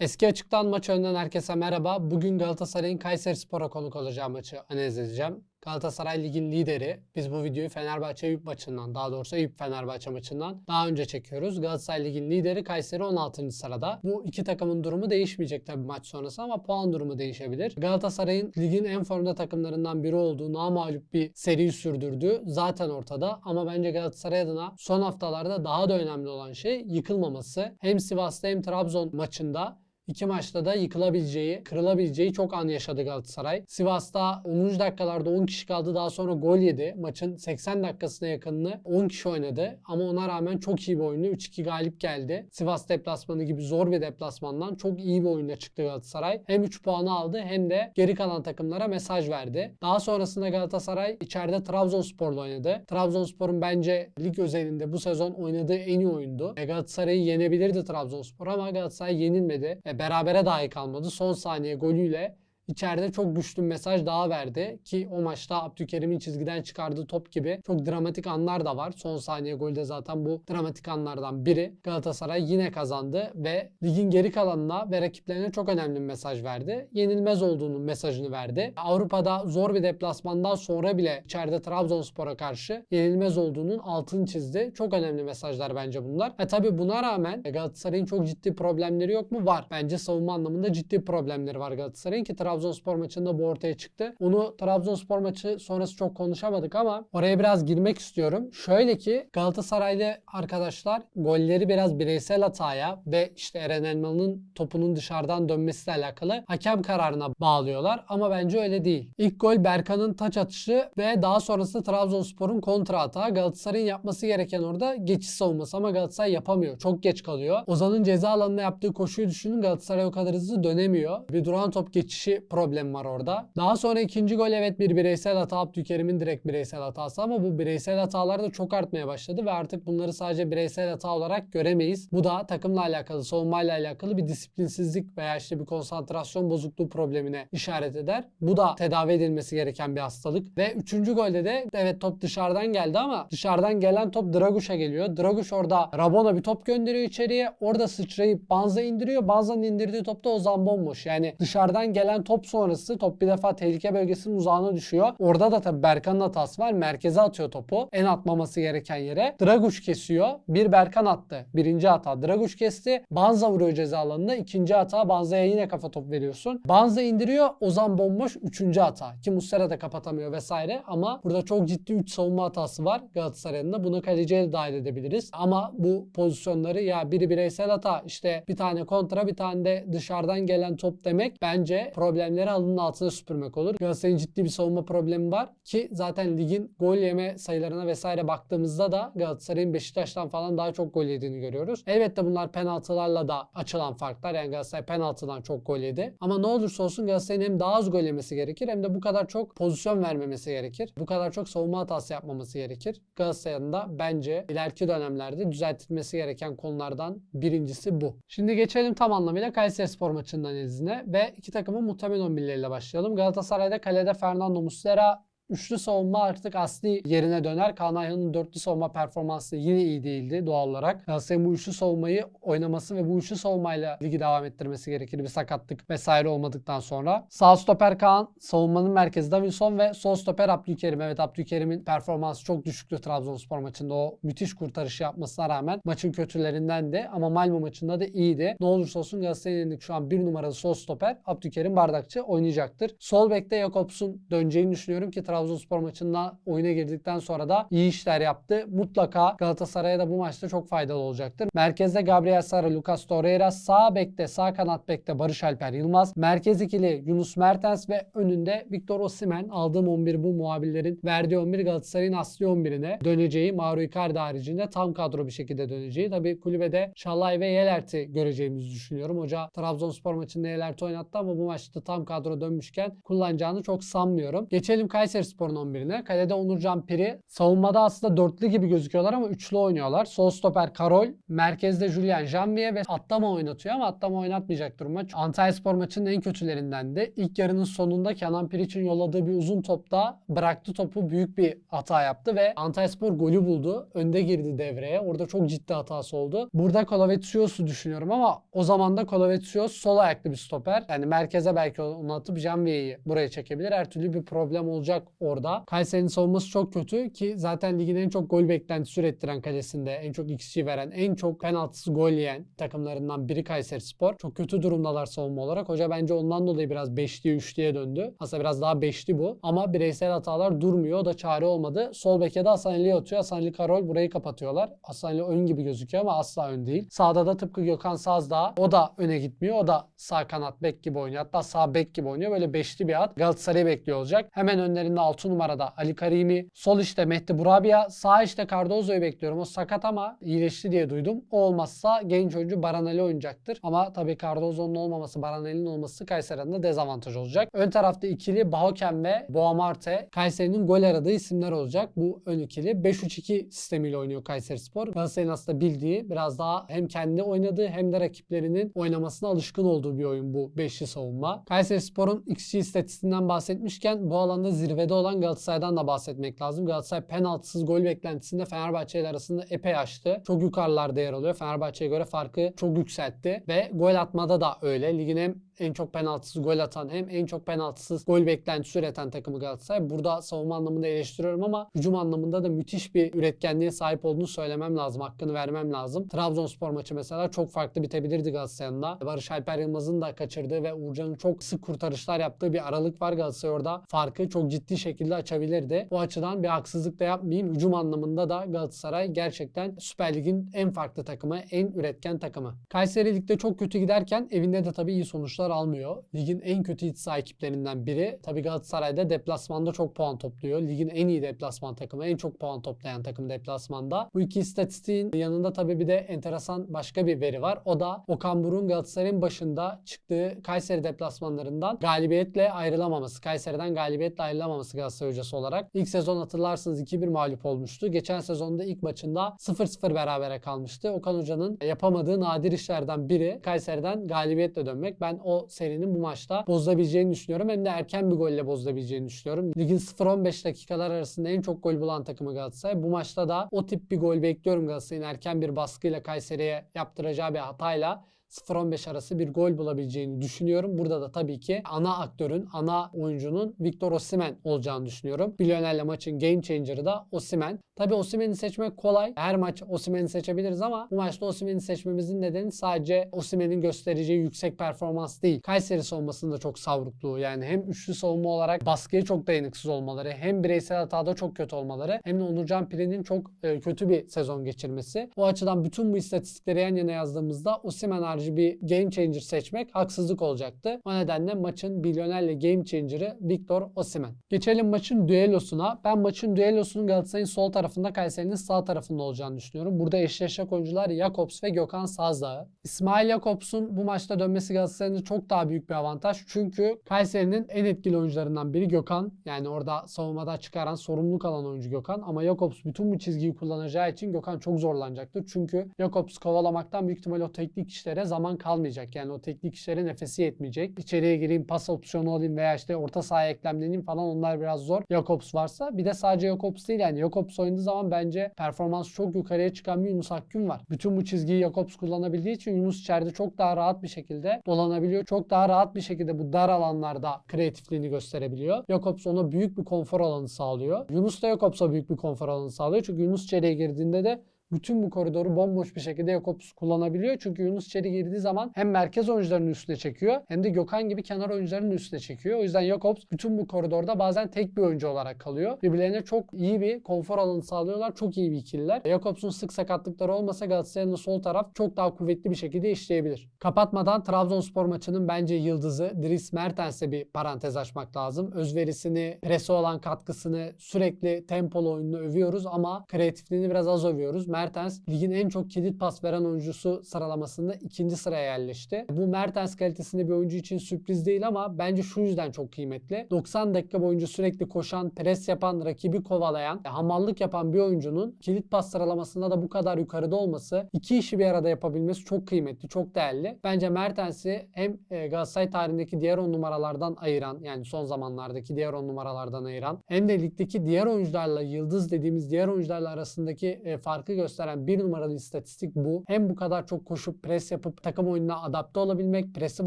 Eski açıktan maç önden herkese merhaba. Bugün Galatasaray'ın Kayserispor'a konuk olacağı maçı analiz edeceğim. Galatasaray Lig'in lideri. Biz bu videoyu Fenerbahçe Eyüp maçından, daha doğrusu Eyüp Fenerbahçe maçından daha önce çekiyoruz. Galatasaray Lig'in lideri Kayseri 16. sırada. Bu iki takımın durumu değişmeyecek tabii maç sonrası ama puan durumu değişebilir. Galatasaray'ın ligin en formda takımlarından biri olduğu, namağlup bir seri sürdürdüğü zaten ortada. Ama bence Galatasaray adına son haftalarda daha da önemli olan şey yıkılmaması. Hem Sivas'ta hem Trabzon maçında İki maçta da yıkılabileceği, kırılabileceği çok an yaşadı Galatasaray. Sivas'ta 10. dakikalarda 10 kişi kaldı. Daha sonra gol yedi. Maçın 80 dakikasına yakınını 10 kişi oynadı. Ama ona rağmen çok iyi bir oyunu. 3-2 galip geldi. Sivas deplasmanı gibi zor bir deplasmandan çok iyi bir oyuna çıktı Galatasaray. Hem 3 puanı aldı hem de geri kalan takımlara mesaj verdi. Daha sonrasında Galatasaray içeride Trabzonspor'la oynadı. Trabzonspor'un bence lig özelinde bu sezon oynadığı en iyi oyundu. Galatasaray'ı yenebilirdi Trabzonspor ama Galatasaray yenilmedi. Ve berabere dahi kalmadı. Son saniye golüyle içeride çok güçlü bir mesaj daha verdi ki o maçta Abdülkerim'in çizgiden çıkardığı top gibi çok dramatik anlar da var. Son saniye golde zaten bu dramatik anlardan biri. Galatasaray yine kazandı ve ligin geri kalanına ve rakiplerine çok önemli bir mesaj verdi. Yenilmez olduğunun mesajını verdi. Avrupa'da zor bir deplasmandan sonra bile içeride Trabzonspor'a karşı yenilmez olduğunun altını çizdi. Çok önemli mesajlar bence bunlar. E tabi buna rağmen Galatasaray'ın çok ciddi problemleri yok mu? Var. Bence savunma anlamında ciddi problemleri var Galatasaray'ın ki Trabzonspor maçında bu ortaya çıktı. Onu Trabzonspor maçı sonrası çok konuşamadık ama oraya biraz girmek istiyorum. Şöyle ki Galatasaraylı arkadaşlar golleri biraz bireysel hataya ve işte Eren Elmalı'nın topunun dışarıdan dönmesiyle alakalı hakem kararına bağlıyorlar ama bence öyle değil. İlk gol Berkan'ın taç atışı ve daha sonrasında Trabzonspor'un kontra atağı. Galatasaray'ın yapması gereken orada geçiş savunması ama Galatasaray yapamıyor. Çok geç kalıyor. Ozan'ın ceza alanına yaptığı koşuyu düşünün Galatasaray o kadar hızlı dönemiyor. Bir duran top geçişi problemi var orada. Daha sonra ikinci gol evet bir bireysel hata Abdülkerim'in direkt bireysel hatası ama bu bireysel hatalar da çok artmaya başladı ve artık bunları sadece bireysel hata olarak göremeyiz. Bu da takımla alakalı, savunmayla alakalı bir disiplinsizlik veya işte bir konsantrasyon bozukluğu problemine işaret eder. Bu da tedavi edilmesi gereken bir hastalık. Ve üçüncü golde de evet top dışarıdan geldi ama dışarıdan gelen top Draguş'a geliyor. Draguş orada Rabona bir top gönderiyor içeriye. Orada sıçrayıp Banza indiriyor. Banza'nın indirdiği topta Ozan bomboş. Yani dışarıdan gelen top sonrası top bir defa tehlike bölgesinin uzağına düşüyor. Orada da tabii Berkan'ın hatası var. Merkeze atıyor topu. En atmaması gereken yere. Draguş kesiyor. Bir Berkan attı. Birinci hata. Draguş kesti. Banza vuruyor ceza alanına. İkinci hata. Banza'ya yine kafa top veriyorsun. Banza indiriyor. Ozan bomboş. Üçüncü hata. Ki Muslera da kapatamıyor vesaire. Ama burada çok ciddi 3 savunma hatası var Galatasaray'ın da. Bunu kaleciye de dahil edebiliriz. Ama bu pozisyonları ya biri bireysel hata işte bir tane kontra bir tane de dışarıdan gelen top demek bence problemleri alının altına süpürmek olur. Galatasaray'ın ciddi bir savunma problemi var ki zaten ligin gol yeme sayılarına vesaire baktığımızda da Galatasaray'ın Beşiktaş'tan falan daha çok gol yediğini görüyoruz. Elbette bunlar penaltılarla da açılan farklar. Yani Galatasaray penaltıdan çok gol yedi. Ama ne olursa olsun Galatasaray'ın hem daha az gol yemesi gerekir hem de bu kadar çok pozisyon vermemesi gerekir. Bu kadar çok savunma hatası yapmaması gerekir. Galatasaray'ın da bence ileriki dönemlerde düzeltilmesi gereken konulardan birincisi bu. Şimdi geçelim tam anlamıyla Kayseri Spor maçından izine ve iki takımın muhtemel 11'leriyle başlayalım. Galatasaray'da kalede Fernando Muslera Üçlü savunma artık asli yerine döner. Kaan Ayhan'ın dörtlü savunma performansı yine iyi değildi doğal olarak. Galatasaray'ın bu üçlü savunmayı oynaması ve bu üçlü savunmayla ligi devam ettirmesi gerekir. Bir sakatlık vesaire olmadıktan sonra. Sağ stoper Kaan, savunmanın merkezi Davinson ve sol stoper Abdülkerim. Evet Abdülkerim'in performansı çok düşüktü Trabzonspor maçında. O müthiş kurtarışı yapmasına rağmen maçın kötülerinden de ama Malmö maçında da iyiydi. Ne olursa olsun Galatasaray'ın şu an bir numaralı sol stoper Abdülkerim Bardakçı oynayacaktır. Sol bekte Jakobs'un döneceğini düşünüyorum ki Trabzonspor maçında oyuna girdikten sonra da iyi işler yaptı. Mutlaka Galatasaray'a da bu maçta çok faydalı olacaktır. Merkezde Gabriel Sara, Lucas Torreira, sağ bekte, sağ kanat bekte Barış Alper Yılmaz, merkez ikili Yunus Mertens ve önünde Victor Osimhen. Aldığım 11 bu muhabirlerin verdiği 11 Galatasaray'ın asli 11'ine döneceği, Mauro Icardi haricinde tam kadro bir şekilde döneceği. Tabii kulübede Şalay ve Yelert'i göreceğimizi düşünüyorum. Hoca Trabzonspor maçında Yelert'i oynattı ama bu maçta tam kadro dönmüşken kullanacağını çok sanmıyorum. Geçelim Kayseri Kayserispor'un 11'ine. Kalede Onurcan Piri. Savunmada aslında dörtlü gibi gözüküyorlar ama üçlü oynuyorlar. Sol stoper Karol. Merkezde Julian Janvier ve Attama oynatıyor ama Attama oynatmayacaktır maç. Antalyaspor maçının en kötülerindendi. İlk yarının sonunda Kenan Piriç'in yolladığı bir uzun topta bıraktı topu büyük bir hata yaptı ve Antalyaspor golü buldu. Önde girdi devreye. Orada çok ciddi hatası oldu. Burada Kolovetsios'u düşünüyorum ama o zaman da Kolovetsios sol ayaklı bir stoper. Yani merkeze belki onu atıp Janvier'i buraya çekebilir. Her türlü bir problem olacak orada. Kayseri'nin savunması çok kötü ki zaten ligin en çok gol beklentisi ürettiren kalesinde, en çok XG veren, en çok penaltısı gol yiyen takımlarından biri Kayserispor. Çok kötü durumdalar savunma olarak. Hoca bence ondan dolayı biraz 5'liye 3'lüye döndü. Aslında biraz daha 5'li bu. Ama bireysel hatalar durmuyor. O da çare olmadı. Sol beke de Hasan Ali atıyor. Hasan Ali Karol burayı kapatıyorlar. Hasan Ali ön gibi gözüküyor ama asla ön değil. Sağda da tıpkı Gökhan Sazdağ. O da öne gitmiyor. O da sağ kanat bek gibi oynuyor. Hatta sağ bek gibi oynuyor. Böyle beşli bir at. Galatasaray'ı bekliyor olacak. Hemen önlerinde 6 numarada Ali Karimi. Sol işte Mehdi Burabia. Sağ işte Cardozo'yu bekliyorum. O sakat ama iyileşti diye duydum. O olmazsa genç oyuncu Baran Ali oynayacaktır. Ama tabii Cardozo'nun olmaması, Baran Ali'nin olması Kayseri adına dezavantaj olacak. Ön tarafta ikili Bahoken ve Boamarte. Kayseri'nin gol aradığı isimler olacak. Bu ön ikili 5-3-2 sistemiyle oynuyor Kayserispor. Galatasaray'ın aslında bildiği biraz daha hem kendi oynadığı hem de rakiplerinin oynamasına alışkın olduğu bir oyun bu beşli savunma. Kayserispor'un XG istatistiğinden bahsetmişken bu alanda zirvede olan Galatasaray'dan da bahsetmek lazım. Galatasaray penaltısız gol beklentisinde Fenerbahçe ile arasında epey açtı. Çok yukarılarda yer alıyor. Fenerbahçe'ye göre farkı çok yükseltti ve gol atmada da öyle. Ligin hem en çok penaltısız gol atan hem en çok penaltısız gol beklentisi üreten takımı Galatasaray. Burada savunma anlamında eleştiriyorum ama hücum anlamında da müthiş bir üretkenliğe sahip olduğunu söylemem lazım. Hakkını vermem lazım. Trabzonspor maçı mesela çok farklı bitebilirdi Galatasaray'ın da. Barış Alper Yılmaz'ın da kaçırdığı ve Uğurcan'ın çok sık kurtarışlar yaptığı bir aralık var Galatasaray orada. Farkı çok ciddi şekilde açabilirdi. O açıdan bir haksızlık da yapmayayım. Hücum anlamında da Galatasaray gerçekten Süper Lig'in en farklı takımı, en üretken takımı. Kayseri Lig'de çok kötü giderken evinde de tabii iyi sonuçlar almıyor. Ligin en kötü iç saha ekiplerinden biri. Tabii Galatasaray'da deplasmanda çok puan topluyor. Ligin en iyi deplasman takımı, en çok puan toplayan takım deplasmanda. Bu iki istatistiğin yanında tabii bir de enteresan başka bir veri var. O da Okan Buruk'un Galatasaray'ın başında çıktığı Kayseri deplasmanlarından galibiyetle ayrılamaması. Kayseri'den galibiyetle ayrılamaması Galatasaray hocası olarak. İlk sezon hatırlarsınız 2-1 mağlup olmuştu. Geçen sezonda ilk maçında 0-0 berabere kalmıştı. Okan Hoca'nın yapamadığı nadir işlerden biri Kayseri'den galibiyetle dönmek. Ben o serinin bu maçta bozulabileceğini düşünüyorum. Hem de erken bir golle bozulabileceğini düşünüyorum. Ligin 0-15 dakikalar arasında en çok gol bulan takımı Galatasaray. Bu maçta da o tip bir gol bekliyorum Galatasaray'ın erken bir baskıyla Kayseri'ye yaptıracağı bir hatayla 0-15 arası bir gol bulabileceğini düşünüyorum. Burada da tabii ki ana aktörün, ana oyuncunun Victor Osimhen olacağını düşünüyorum. Milyonerle maçın game changer'ı da Osimhen. Tabii Osimhen'i seçmek kolay. Her maç Osimhen'i seçebiliriz ama bu maçta Osimhen'i seçmemizin nedeni sadece Osimhen'in göstereceği yüksek performans değil. Kayseri savunmasında çok savrukluğu. Yani hem üçlü savunma olarak baskıya çok dayanıksız olmaları, hem bireysel hatada çok kötü olmaları, hem de Onurcan Piri'nin çok e, kötü bir sezon geçirmesi. O açıdan bütün bu istatistikleri yan yana yazdığımızda Osimhen harici bir game changer seçmek haksızlık olacaktı. O nedenle maçın milyonerle game changer'ı Victor Osimhen. Geçelim maçın düellosuna. Ben maçın düellosunun Galatasaray'ın sol tarafında Kayseri'nin sağ tarafında olacağını düşünüyorum. Burada eşleşecek oyuncular Jakobs ve Gökhan Sazdağ. İsmail Jakobs'un bu maçta dönmesi Galatasaray'ın çok daha büyük bir avantaj. Çünkü Kayseri'nin en etkili oyuncularından biri Gökhan. Yani orada savunmada çıkaran, sorumluluk alan oyuncu Gökhan. Ama Jakobs bütün bu çizgiyi kullanacağı için Gökhan çok zorlanacaktır. Çünkü Jakobs kovalamaktan büyük ihtimalle o teknik işlere zaman kalmayacak. Yani o teknik işlere nefesi yetmeyecek. İçeriye gireyim, pas opsiyonu alayım veya işte orta sahaya eklemleneyim falan onlar biraz zor. Jakobs varsa. Bir de sadece Jakobs değil yani Jakobs oynadığı zaman bence performans çok yukarıya çıkan bir Yunus Akgün var. Bütün bu çizgiyi Jakobs kullanabildiği için Yunus içeride çok daha rahat bir şekilde dolanabiliyor. Çok daha rahat bir şekilde bu dar alanlarda kreatifliğini gösterebiliyor. Jakobs ona büyük bir konfor alanı sağlıyor. Yunus da Jakobs'a büyük bir konfor alanı sağlıyor. Çünkü Yunus içeriye girdiğinde de bütün bu koridoru bomboş bir şekilde Jakobs kullanabiliyor. Çünkü Yunus içeri girdiği zaman hem merkez oyuncularının üstüne çekiyor hem de Gökhan gibi kenar oyuncularının üstüne çekiyor. O yüzden Jakobs bütün bu koridorda bazen tek bir oyuncu olarak kalıyor. Birbirlerine çok iyi bir konfor alanı sağlıyorlar. Çok iyi bir ikililer. Jakobs'un sık sakatlıkları olmasa Galatasaray'ın sol taraf çok daha kuvvetli bir şekilde işleyebilir. Kapatmadan Trabzonspor maçının bence yıldızı Dries Mertens'e bir parantez açmak lazım. Özverisini, presi olan katkısını, sürekli tempolu oyununu övüyoruz ama kreatifliğini biraz az övüyoruz. Mertens ligin en çok kilit pas veren oyuncusu sıralamasında ikinci sıraya yerleşti. Bu Mertens kalitesinde bir oyuncu için sürpriz değil ama bence şu yüzden çok kıymetli. 90 dakika boyunca sürekli koşan, pres yapan, rakibi kovalayan, hamallık yapan bir oyuncunun kilit pas sıralamasında da bu kadar yukarıda olması, iki işi bir arada yapabilmesi çok kıymetli, çok değerli. Bence Mertens'i hem e, Galatasaray tarihindeki diğer on numaralardan ayıran, yani son zamanlardaki diğer on numaralardan ayıran, hem de ligdeki diğer oyuncularla, yıldız dediğimiz diğer oyuncularla arasındaki e, farkı gösteren bir numaralı istatistik bu. Hem bu kadar çok koşup pres yapıp takım oyununa adapte olabilmek, presi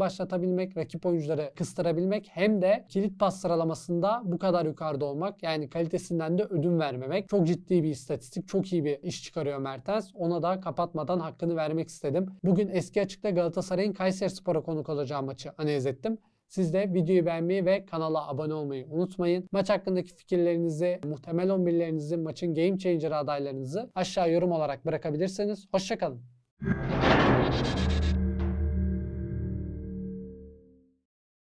başlatabilmek, rakip oyuncuları kıstırabilmek hem de kilit pas sıralamasında bu kadar yukarıda olmak yani kalitesinden de ödün vermemek. Çok ciddi bir istatistik, çok iyi bir iş çıkarıyor Mertens. Ona da kapatmadan hakkını vermek istedim. Bugün eski açıkta Galatasaray'ın Kayseri Spor'a konuk olacağı maçı analiz ettim. Siz de videoyu beğenmeyi ve kanala abone olmayı unutmayın. Maç hakkındaki fikirlerinizi, muhtemel 11'lerinizi, maçın game changer adaylarınızı aşağı yorum olarak bırakabilirsiniz. Hoşçakalın.